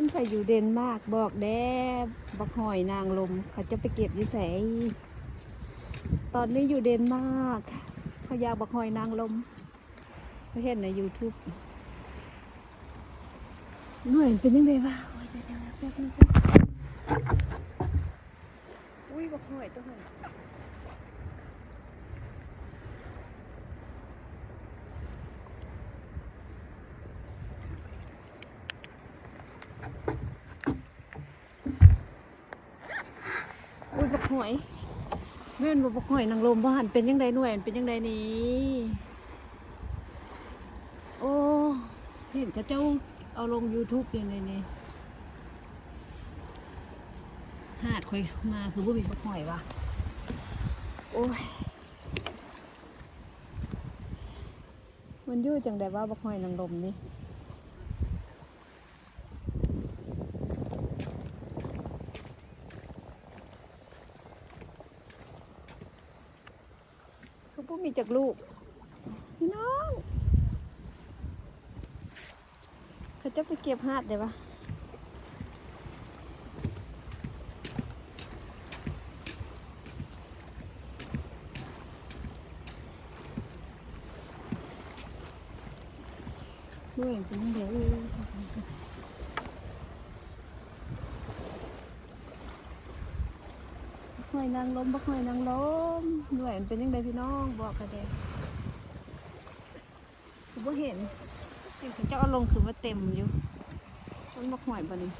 ท่านใส่อยู่เดนมากบอกแด้บักหอยนางลม เขาจะไปเก็บอยี่แสตอนนี้อยู่เดนมากเขาอยากบักหอยนางลมเขาเห็นใน YouTube หน่วยเป็นยังไงวะโอ้ยเดี๋ยวๆแป๊บนึงอุ้ยบักหอยตัวหอย อุ้ยบักหอยแม่นบ่บักหอยนางลมบ้านเป็นยังไงหน่วยเป็นยังไงนี่โอ้เห็นเขาเจ้าเอาลง YouTube อยู่ในนี่หาดคอยมาคือบ่มีบักหอยวะโอ้ยมันยู่จังได้ว่าบักหอยนางลมนี่ คือบ่มีจักลูก พี่น้องเขาจะไปเก็บหาดเดี๋ยวปะด้วยเป็นยังไงเอ้ยบักหอยนางลมบักหอยนางลม ด้วยมันเป็นยังไงพี่น้องบอกกันเลยคือบ่เห็นเห็นเจ้าเอาลงคือว่าเต็มอยู่ต้นบักหอยบ่นี่